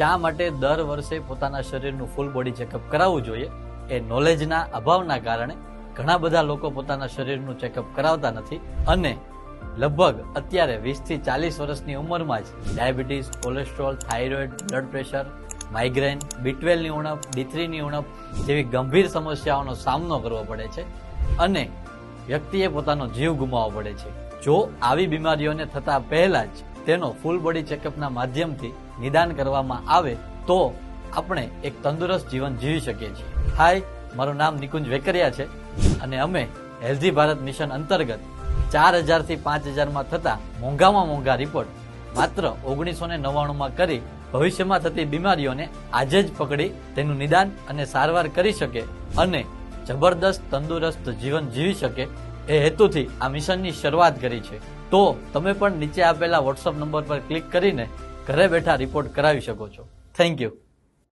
શા માટે દર વર્ષે પોતાના શરીરનું ફૂલ બોડી ચેકઅપ કરાવવું જોઈએ? એ નોલેજના અભાવના કારણે ઘણા બધા લોકો પોતાના શરીરનું ચેકઅપ કરાવતા નથી અને લગભગ અત્યારે વીસથી ચાલીસ વર્ષની ઉંમરમાં જ diabetes cholesterol thyroid blood pressure migraine બીટવેલની ઉણપ ડી ઉણપ જેવી ગંભીર સમસ્યાઓનો સામનો કરવો પડે છે અને વ્યક્તિએ પોતાનો જીવ ગુમાવવો પડે છે. જો આવી બીમારીઓને થતા પહેલા જ તેનો ફૂલ બોડી ચેકઅપના માધ્યમથી નિદાન કરવામાં આવે તો આપણે એક તંદુરસ્ત જીવન જીવી શકીએ છીએ. હાય મારું નામ નિકુંજ વેકરિયા છે અને અમે હેલ્ધી ભારત મિશન અંતર્ગત ચાર હજારથી પાંચ હજારમાં થતા મોંઘામાં મોંઘા રિપોર્ટ માત્ર ઓગણીસો ને નવ્વાણુંમાં કરી ભવિષ્યમાં થતી બીમારીઓને આજે જ પકડી તેનું નિદાન અને સારવાર કરી શકે અને જબરદસ્ત તંદુરસ્ત જીવન જીવી શકે એ હેતુથી આ મિશનની શરૂઆત કરી છે. તો તમે પણ નીચે આપેલા વોટ્સઅપ નંબર પર ક્લિક કરીને ઘરે બેઠા રિપોર્ટ કરાવી શકો છો. Thank you